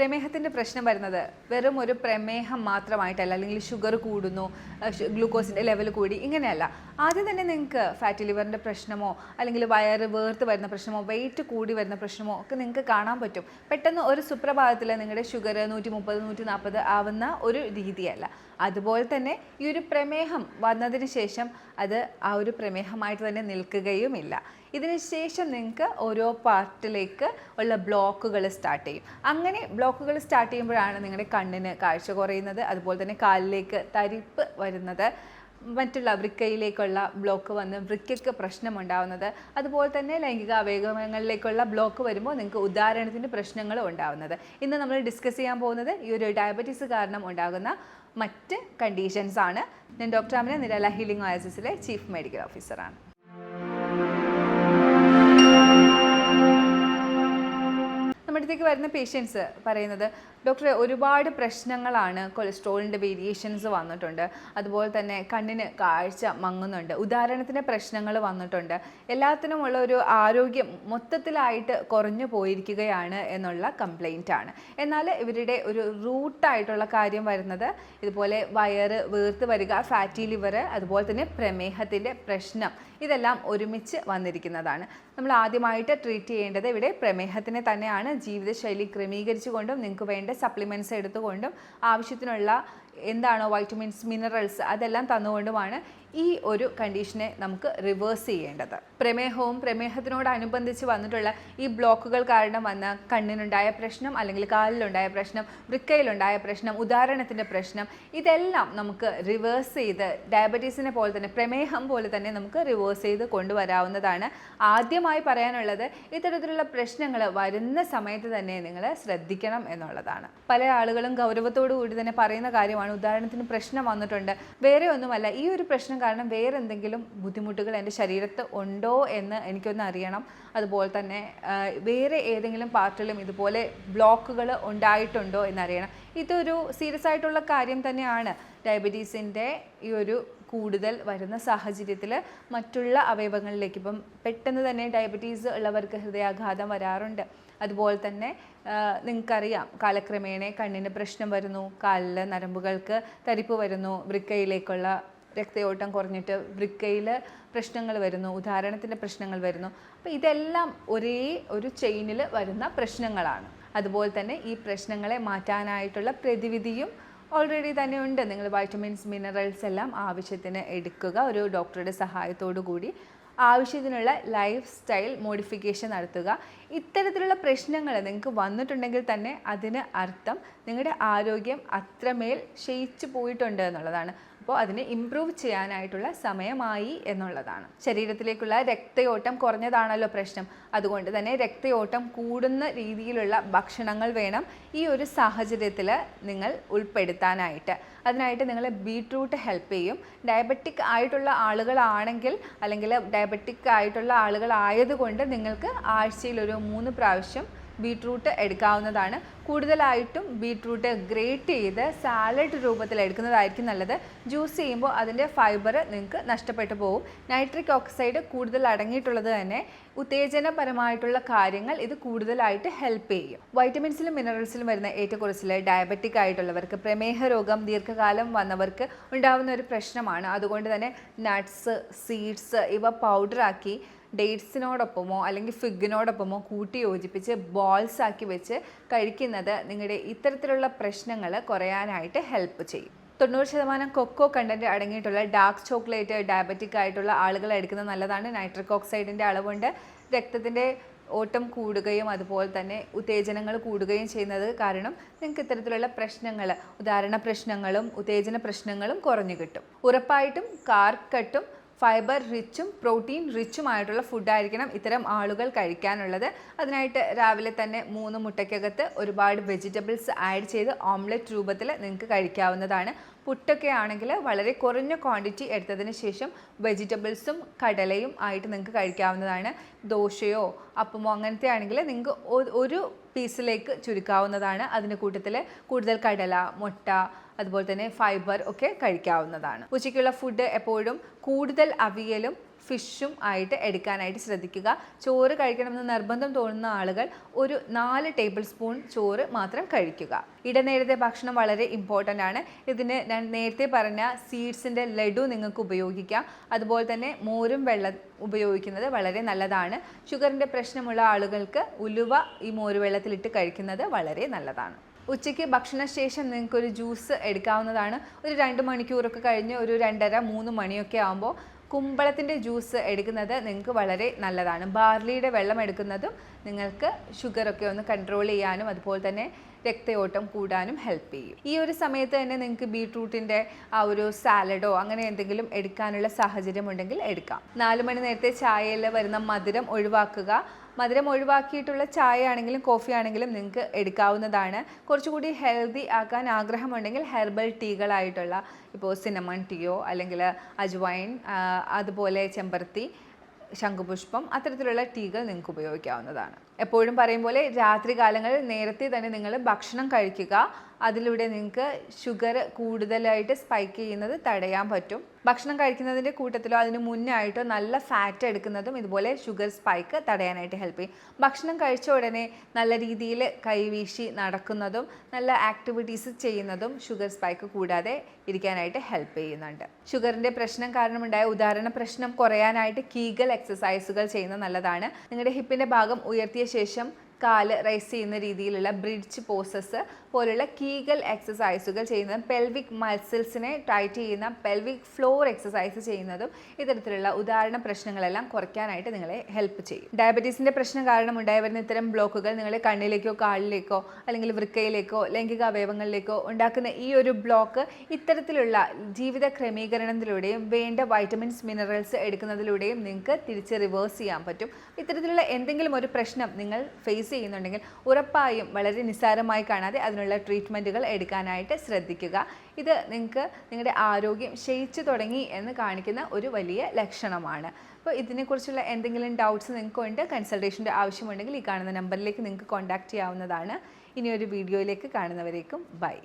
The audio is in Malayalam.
പ്രമേഹത്തിന്റെ പ്രശ്നം വരുന്നത് വെറും ഒരു പ്രമേഹം മാത്രമായിട്ടല്ല അല്ലെങ്കിൽ ഷുഗർ കൂടുന്നു ഗ്ലൂക്കോസിന്റെ ലെവൽ കൂടി ഇങ്ങനെയല്ല. ആദ്യം തന്നെ നിങ്ങൾക്ക് ഫാറ്റി ലിവറിന്റെ പ്രശ്നമോ അല്ലെങ്കിൽ വയറ് വേർത്ത് വരുന്ന പ്രശ്നമോ വെയിറ്റ് കൂടി വരുന്ന പ്രശ്നമോ ഒക്കെ നിങ്ങൾക്ക് കാണാൻ പറ്റും. പെട്ടെന്ന് ഒരു സുപ്രഭാതത്തിൽ നിങ്ങളുടെ ഷുഗർ നൂറ്റി മുപ്പത് നൂറ്റി നാൽപ്പത് ആവുന്ന ഒരു രീതിയല്ല. അതുപോലെ തന്നെ ഈ ഒരു പ്രമേഹം വന്നതിന് ശേഷം അത് ആ ഒരു പ്രമേഹമായിട്ട് തന്നെ നിൽക്കുകയുമില്ല. ഇതിന് ശേഷം നിങ്ങൾക്ക് ഓരോ പാർട്ടിലേക്ക് ഉള്ള ബ്ലോക്കുകൾ സ്റ്റാർട്ട് ചെയ്യും. അങ്ങനെ ബ്ലോക്കുകൾ സ്റ്റാർട്ട് ചെയ്യുമ്പോഴാണ് നിങ്ങളുടെ കണ്ണിന് കാഴ്ച കുറയുന്നത്. അതുപോലെ തന്നെ കാലിലേക്ക് തരിപ്പ് വരുന്നത്. മറ്റുള്ള വൃക്കയിലേക്കുള്ള ബ്ലോക്ക് വന്ന് വൃക്കയ്ക്ക് പ്രശ്നമുണ്ടാവുന്നത് അതുപോലെ തന്നെ ലൈംഗിക അവയവങ്ങളിലേക്കുള്ള ബ്ലോക്ക് വരുമ്പോൾ നിങ്ങൾക്ക് ഉദാഹരണത്തിന് പ്രശ്നങ്ങൾ ഉണ്ടാവുന്നത്. ഇന്ന് നമ്മൾ ഡിസ്കസ് ചെയ്യാൻ പോകുന്നത് ഈ ഒരു ഡയബറ്റീസ് കാരണം ഉണ്ടാകുന്ന മറ്റ് കണ്ടീഷൻസ് ആണ്. ഞാൻ ഡോക്ടർ അമിന നിരാല ഹീലിംഗ് ഓയസിലെ ചീഫ് മെഡിക്കൽ ഓഫീസറാണ് അടുത്തേക്ക് വരുന്ന പേഷ്യൻസ് പറയുന്നത് ഡോക്ടറെ ഒരുപാട് പ്രശ്നങ്ങളാണ് കൊളസ്ട്രോളിന്റെ വേരിയേഷൻസ് വന്നിട്ടുണ്ട്. അതുപോലെ തന്നെ കണ്ണിന് കാഴ്ച മങ്ങുന്നുണ്ട്. ഉദാഹരണത്തിന് പ്രശ്നങ്ങൾ വന്നിട്ടുണ്ട്. എല്ലാത്തിനുമുള്ള ഒരു ആരോഗ്യം മൊത്തത്തിലായിട്ട് കുറഞ്ഞു പോയിരിക്കുകയാണ് എന്നുള്ള കംപ്ലൈന്റ് ആണ് എന്നാൽ ഇവരുടെ ഒരു റൂട്ടായിട്ടുള്ള കാര്യം വരുന്നത് ഇതുപോലെ വയറ് വീർത്ത് വരിക ഫാറ്റി ലിവർ അതുപോലെ തന്നെ പ്രമേഹത്തിന്റെ പ്രശ്നം ഇതെല്ലാം ഒരുമിച്ച് വന്നിരിക്കുന്നതാണ്. നമ്മൾ ആദ്യമായിട്ട് ട്രീറ്റ് ചെയ്യേണ്ടത് ഇവിടെ പ്രമേഹത്തിനെ തന്നെയാണ്. ജീവിതശൈലി ക്രമീകരിച്ചുകൊണ്ടും നിങ്ങൾക്ക് വേണ്ട സപ്ലിമെന്റ്സ് എടുത്തുകൊണ്ടും ആവശ്യത്തിനുള്ള എന്താണോ വൈറ്റമിൻസ് മിനറൽസ് അതെല്ലാം തന്നുകൊണ്ടുമാണ് ഈ ഒരു കണ്ടീഷനെ നമുക്ക് റിവേഴ്സ് ചെയ്യേണ്ടത്. പ്രമേഹവും പ്രമേഹത്തിനോടനുബന്ധിച്ച് വന്നിട്ടുള്ള ഈ ബ്ലോക്കുകൾ കാരണം വന്ന കണ്ണിനുണ്ടായ പ്രശ്നം അല്ലെങ്കിൽ കാലിലുണ്ടായ പ്രശ്നം വൃക്കയിലുണ്ടായ പ്രശ്നം ഉദാഹരണത്തിന്റെ പ്രശ്നം ഇതെല്ലാം നമുക്ക് റിവേഴ്സ് ചെയ്ത് ഡയബറ്റീസിനെ പോലെ തന്നെ പ്രമേഹം പോലെ തന്നെ നമുക്ക് റിവേഴ്സ് ചെയ്ത് കൊണ്ടുവരാവുന്നതാണ്. ആദ്യമായി പറയാനുള്ളത് ഇത്തരത്തിലുള്ള പ്രശ്നങ്ങൾ വരുന്ന സമയത്ത് തന്നെ നിങ്ങൾ ശ്രദ്ധിക്കണം എന്നുള്ളതാണ്. പല ആളുകളും ഗൗരവത്തോടു കൂടി തന്നെ പറയുന്ന കാര്യമാണ്. ഉദാഹരണത്തിന് പ്രശ്നം വന്നിട്ടുണ്ട്. വേറെ ഒന്നുമല്ല ഈ ഒരു പ്രശ്നം കാരണം വേറെ എന്തെങ്കിലും ബുദ്ധിമുട്ടുകൾ എന്റെ ശരീരത്ത് ഉണ്ടോ എന്ന് എനിക്കൊന്ന് അറിയണം. അതുപോലെ തന്നെ വേറെ ഏതെങ്കിലും പാർട്ടിലും ഇതുപോലെ ബ്ലോക്കുകൾ ഉണ്ടായിട്ടുണ്ടോ എന്നറിയണം. ഇതൊരു സീരിയസ് ആയിട്ടുള്ള കാര്യം തന്നെയാണ്. ഡയബറ്റീസിന്റെ ഈ ഒരു കൂടുതൽ വരുന്ന സാഹചര്യത്തിൽ മറ്റുള്ള അവയവങ്ങളിലേക്ക് ഇപ്പം പെട്ടെന്ന് തന്നെ ഡയബറ്റീസ് ഉള്ളവർക്ക് ഹൃദയാഘാതം വരാറുണ്ട്. അതുപോലെ തന്നെ നിങ്ങൾക്കറിയാം കാലക്രമേണ കണ്ണിന് പ്രശ്നം വരുന്നു കാലിലെ നരമ്പുകൾക്ക് തരിപ്പ് വരുന്നു വൃക്കയിലേക്കുള്ള രക്തയോട്ടം കുറഞ്ഞിട്ട് വൃക്കയിൽ പ്രശ്നങ്ങൾ വരുന്നു ഉദാഹരണത്തിന്റെ പ്രശ്നങ്ങൾ വരുന്നു. അപ്പോൾ ഇതെല്ലാം ഒരേ ഒരു ചെയിനിൽ വരുന്ന പ്രശ്നങ്ങളാണ്. അതുപോലെ തന്നെ ഈ പ്രശ്നങ്ങളെ മാറ്റാനായിട്ടുള്ള പ്രതിവിധിയും ഓൾറെഡി തന്നെ ഉണ്ട്. നിങ്ങൾ വൈറ്റമിൻസ് മിനറൽസ് എല്ലാം ആവശ്യത്തിന് എടുക്കുക. ഒരു ഡോക്ടറുടെ സഹായത്തോടു കൂടി ആവശ്യത്തിനുള്ള ലൈഫ് സ്റ്റൈൽ മോഡിഫിക്കേഷൻ നടത്തുക. ഇത്തരത്തിലുള്ള പ്രശ്നങ്ങൾ നിങ്ങൾക്ക് വന്നിട്ടുണ്ടെങ്കിൽ തന്നെ അതിന് അർത്ഥം നിങ്ങളുടെ ആരോഗ്യം അത്രമേൽ ക്ഷയിച്ചു പോയിട്ടുണ്ട് എന്നുള്ളതാണ്. അപ്പോൾ അതിനെ ഇമ്പ്രൂവ് ചെയ്യാനായിട്ടുള്ള സമയമായി എന്നുള്ളതാണ്. ശരീരത്തിലേക്കുള്ള രക്തയോട്ടം കുറഞ്ഞതാണല്ലോ പ്രശ്നം. അതുകൊണ്ട് തന്നെ രക്തയോട്ടം കൂടുന്ന രീതിയിലുള്ള ഭക്ഷണങ്ങൾ വേണം ഈ ഒരു സാഹചര്യത്തിൽ നിങ്ങൾ ഉൾപ്പെടുത്താനായിട്ട്. അതിനായിട്ട് നിങ്ങൾ ബീട്രൂട്ട് ഹെൽപ്പ് ചെയ്യും. ഡയബറ്റിക് ആയിട്ടുള്ള ആളുകളാണെങ്കിൽ അല്ലെങ്കിൽ ഡയബറ്റിക് ആയിട്ടുള്ള ആളുകളായതുകൊണ്ട് നിങ്ങൾക്ക് ആഴ്ചയിൽ ഒരു മൂന്ന് പ്രാവശ്യം ബീട്രൂട്ട് എടുക്കാവുന്നതാണ്. കൂടുതലായിട്ടും ബീട്രൂട്ട് ഗ്രേറ്റ് ചെയ്ത് സാലഡ് രൂപത്തിൽ എടുക്കുന്നതായിരിക്കും നല്ലത്. ജ്യൂസ് ചെയ്യുമ്പോൾ അതിന്റെ ഫൈബർ നിങ്ങൾക്ക് നഷ്ടപ്പെട്ടു പോകും. നൈട്രിക് ഓക്സൈഡ് കൂടുതൽ അടങ്ങിയിട്ടുള്ളത് തന്നെ ഉത്തേജനപരമായിട്ടുള്ള കാര്യങ്ങൾ ഇത് കൂടുതലായിട്ട് ഹെൽപ്പ് ചെയ്യും. വൈറ്റമിൻസിലും മിനറൽസിലും വരുന്ന ഏറ്റക്കുറച്ചിൽ ഡയബറ്റിക് ആയിട്ടുള്ളവർക്ക് പ്രമേഹ രോഗം ദീർഘകാലം വന്നവർക്ക് ഉണ്ടാകുന്ന ഒരു പ്രശ്നമാണ്. അതുകൊണ്ട് തന്നെ നട്ട്സ് സീഡ്സ് ഇവ പൗഡറാക്കി ഡേറ്റ്സിനോടൊപ്പമോ അല്ലെങ്കിൽ ഫിഗിനോടൊപ്പമോ കൂട്ടി യോജിപ്പിച്ച് ബോൾസ് ആക്കി വെച്ച് കഴിക്കുന്നത് നിങ്ങളുടെ ഇത്തരത്തിലുള്ള പ്രശ്നങ്ങൾ കുറയാനായിട്ട് ഹെൽപ്പ് ചെയ്യും. തൊണ്ണൂറ് ശതമാനം കൊക്കോ കണ്ടന്റ് അടങ്ങിയിട്ടുള്ള ഡാർക്ക് ചോക്ലേറ്റ് ഡയബറ്റിക് ആയിട്ടുള്ള ആളുകൾ എടുക്കുന്നത് നല്ലതാണ്. നൈട്രിക് ഓക്സൈഡിന്റെ അളവുണ്ട്. രക്തത്തിന്റെ ഓട്ടം കൂടുകയും അതുപോലെ തന്നെ ഉത്തേജനങ്ങൾ കൂടുകയും ചെയ്യുന്നത് കാരണം നിങ്ങൾക്ക് ഇത്തരത്തിലുള്ള പ്രശ്നങ്ങൾ ഉദാഹരണ പ്രശ്നങ്ങളും ഉത്തേജന പ്രശ്നങ്ങളും കുറഞ്ഞു കിട്ടും. ഉറപ്പായിട്ടും കാർക്കട്ടും ഫൈബർ റിച്ചും പ്രോട്ടീൻ റിച്ചുമായിട്ടുള്ള ഫുഡായിരിക്കണം ഇത്തരം ആളുകൾ കഴിക്കാനുള്ളത്. അതിനായിട്ട് രാവിലെ തന്നെ മൂന്ന് മുട്ടയ്ക്കകത്ത് ഒരുപാട് വെജിറ്റബിൾസ് ആഡ് ചെയ്ത് ഓംലെറ്റ് രൂപത്തിൽ നിങ്ങൾക്ക് കഴിക്കാവുന്നതാണ്. പുട്ടൊക്കെ ആണെങ്കിൽ വളരെ കുറഞ്ഞ ക്വാണ്ടിറ്റി എടുത്തതിന് ശേഷം വെജിറ്റബിൾസും കടലയും ആയിട്ട് നിങ്ങൾക്ക് കഴിക്കാവുന്നതാണ്. ദോശയോ അപ്പമോ അങ്ങനത്തെ ആണെങ്കിൽ നിങ്ങൾക്ക് ഒരു പീസിലേക്ക് ചുരുക്കാവുന്നതാണ്. അതിന്റെ കൂട്ടത്തിൽ കൂടുതൽ കടല മുട്ട അതുപോലെ തന്നെ ഫൈബർ ഒക്കെ കഴിക്കാവുന്നതാണ്. ഉച്ചയ്ക്കുള്ള ഫുഡ് എപ്പോഴും കൂടുതൽ അവിയലും ഫിഷും ആയിട്ട് എടുക്കാനായിട്ട് ശ്രദ്ധിക്കുക. ചോറ് കഴിക്കണമെന്ന് നിർബന്ധം തോന്നുന്ന ആളുകൾ ഒരു നാല് ടേബിൾ സ്പൂൺ ചോറ് മാത്രം കഴിക്കുക. ഇടനേരത്തെ ഭക്ഷണം വളരെ ഇമ്പോർട്ടന്റ് ആണ്. ഇതിന് ഞാൻ നേരത്തെ പറഞ്ഞ സീഡ്സിന്റെ ലഡു നിങ്ങൾക്ക് ഉപയോഗിക്കാം. അതുപോലെ തന്നെ മോരും വെള്ളം ഉപയോഗിക്കുന്നത് വളരെ നല്ലതാണ്. ഷുഗറിന്റെ പ്രശ്നമുള്ള ആളുകൾക്ക് ഉലുവ ഈ മോരുവെള്ളത്തിലിട്ട് കഴിക്കുന്നത് വളരെ നല്ലതാണ്. ഉച്ചയ്ക്ക് ഭക്ഷണശേഷം നിങ്ങൾക്കൊരു ജ്യൂസ് എടുക്കാവുന്നതാണ്. ഒരു രണ്ട് മണിക്കൂറൊക്കെ കഴിഞ്ഞ് ഒരു രണ്ടര മൂന്ന് മണിയൊക്കെ ആകുമ്പോൾ കുമ്പളത്തിന്റെ ജ്യൂസ് എടുക്കുന്നത് നിങ്ങൾക്ക് വളരെ നല്ലതാണ്. ബാർലിയുടെ വെള്ളം എടുക്കുന്നതും നിങ്ങൾക്ക് ഷുഗറൊക്കെ ഒന്ന് കൺട്രോൾ ചെയ്യാനും അതുപോലെ തന്നെ രക്തയോട്ടം കൂടാനും ഹെൽപ്പ് ചെയ്യും. ഈ ഒരു സമയത്ത് തന്നെ നിങ്ങൾക്ക് ബീട്രൂട്ടിന്റെ ആ ഒരു സാലഡോ അങ്ങനെ എന്തെങ്കിലും എടുക്കാനുള്ള സാഹചര്യം ഉണ്ടെങ്കിൽ എടുക്കാം. നാല് മണി നേരത്തെ ചായയിൽ വരുന്ന മധുരം ഒഴിവാക്കുക. മധുരം ഒഴിവാക്കിയിട്ടുള്ള ചായ ആണെങ്കിലും കോഫി ആണെങ്കിലും നിങ്ങൾക്ക് എടുക്കാവുന്നതാണ്. കുറച്ചുകൂടി ഹെൽത്തി ആക്കാൻ ആഗ്രഹമുണ്ടെങ്കിൽ ഹെർബൽ ടീകളായിട്ടുള്ള ഇപ്പോൾ സിനമൺ ടീയോ അല്ലെങ്കിൽ അജ്വൈൻ അതുപോലെ ചെമ്പരത്തി ശംഖുപുഷ്പം അത്തരത്തിലുള്ള ടീകൾ നിങ്ങൾക്ക് ഉപയോഗിക്കാവുന്നതാണ്. എപ്പോഴും പറയും പോലെ രാത്രി കാലങ്ങളിൽ നേരത്തെ തന്നെ നിങ്ങൾ ഭക്ഷണം കഴിക്കുക. അതിലൂടെ നിങ്ങൾക്ക് ഷുഗർ കൂടുതലായിട്ട് സ്പൈക്ക് ചെയ്യുന്നത് തടയാൻ പറ്റും. ഭക്ഷണം കഴിക്കുന്നതിന്റെ കൂട്ടത്തിലോ അതിന് മുന്നേ ആയിട്ടോ നല്ല ഫാറ്റ് എടുക്കുന്നതും ഇതുപോലെ ഷുഗർ സ്പൈക്ക് തടയാനായിട്ട് ഹെൽപ്പ് ചെയ്യും. ഭക്ഷണം കഴിച്ച ഉടനെ നല്ല രീതിയിൽ കൈവീശി നടക്കുന്നതും നല്ല ആക്ടിവിറ്റീസ് ചെയ്യുന്നതും ഷുഗർ സ്പൈക്ക് കൂടാതെ ഇരിക്കാനായിട്ട് ഹെൽപ്പ് ചെയ്യുന്നുണ്ട്. ഷുഗറിന്റെ പ്രശ്നം കാരണമുണ്ടായ ഉദാഹരണ പ്രശ്നം കുറയാനായിട്ട് കീഗൽ എക്സസൈസുകൾ ചെയ്യുന്നത് നല്ലതാണ്. നിങ്ങളുടെ ഹിപ്പിന്റെ ഭാഗം ഉയർത്തിയ ശേഷം കാൽ റൈസ് ചെയ്യുന്ന രീതിയിലുള്ള ബ്രിഡ്ജ് പോസസ് പോലുള്ള കീഗൽ എക്സസൈസുകൾ ചെയ്യുന്നതും പെൽവിക് മസിൽസിനെ ടൈറ്റ് ചെയ്യുന്ന പെൽവിക് ഫ്ലോർ എക്സസൈസ് ചെയ്യുന്നതും ഇത്തരത്തിലുള്ള ഉദാഹരണ പ്രശ്നങ്ങളെല്ലാം കുറയ്ക്കാനായിട്ട് നിങ്ങളെ ഹെൽപ്പ് ചെയ്യും. ഡയബറ്റീസിന്റെ പ്രശ്നം കാരണം ഉണ്ടായി വരുന്ന ഇത്തരം ബ്ലോക്കുകൾ നിങ്ങളെ കണ്ണിലേക്കോ കാലിലേക്കോ അല്ലെങ്കിൽ വൃക്കയിലേക്കോ ലൈംഗിക അവയവങ്ങളിലേക്കോ ഉണ്ടാക്കുന്ന ഈ ഒരു ബ്ലോക്ക് ഇത്തരത്തിലുള്ള ജീവിത ക്രമീകരണത്തിലൂടെയും വേണ്ട വൈറ്റമിൻസ് മിനറൽസ് എടുക്കുന്നതിലൂടെയും നിങ്ങൾക്ക് തിരിച്ച് റിവേഴ്സ് ചെയ്യാൻ പറ്റും. ഇത്തരത്തിലുള്ള എന്തെങ്കിലും ഒരു പ്രശ്നം നിങ്ങൾ ഫേസ് ചെയ്യുന്നുണ്ടെങ്കിൽ ഉറപ്പായും വളരെ നിസ്സാരമായി കാണാതെ അതിനുള്ള ട്രീറ്റ്മെന്റുകൾ എടുക്കാനായിട്ട് ശ്രദ്ധിക്കുക. ഇത് നിങ്ങൾക്ക് നിങ്ങളുടെ ആരോഗ്യം ക്ഷയിച്ചു തുടങ്ങി എന്ന് കാണിക്കുന്ന ഒരു വലിയ ലക്ഷണമാണ്. അപ്പോൾ ഇതിനെക്കുറിച്ചുള്ള എന്തെങ്കിലും ഡൗട്ട്സ് നിങ്ങൾക്ക് ഉണ്ട് കൺസൾട്ടേഷന്റെ ആവശ്യമുണ്ടെങ്കിൽ ഈ കാണുന്ന നമ്പറിലേക്ക് നിങ്ങൾക്ക് കോൺടാക്റ്റ് ചെയ്യാവുന്നതാണ്. ഇനിയൊരു വീഡിയോയിലേക്ക് കാണുന്നവരേക്കും ബൈ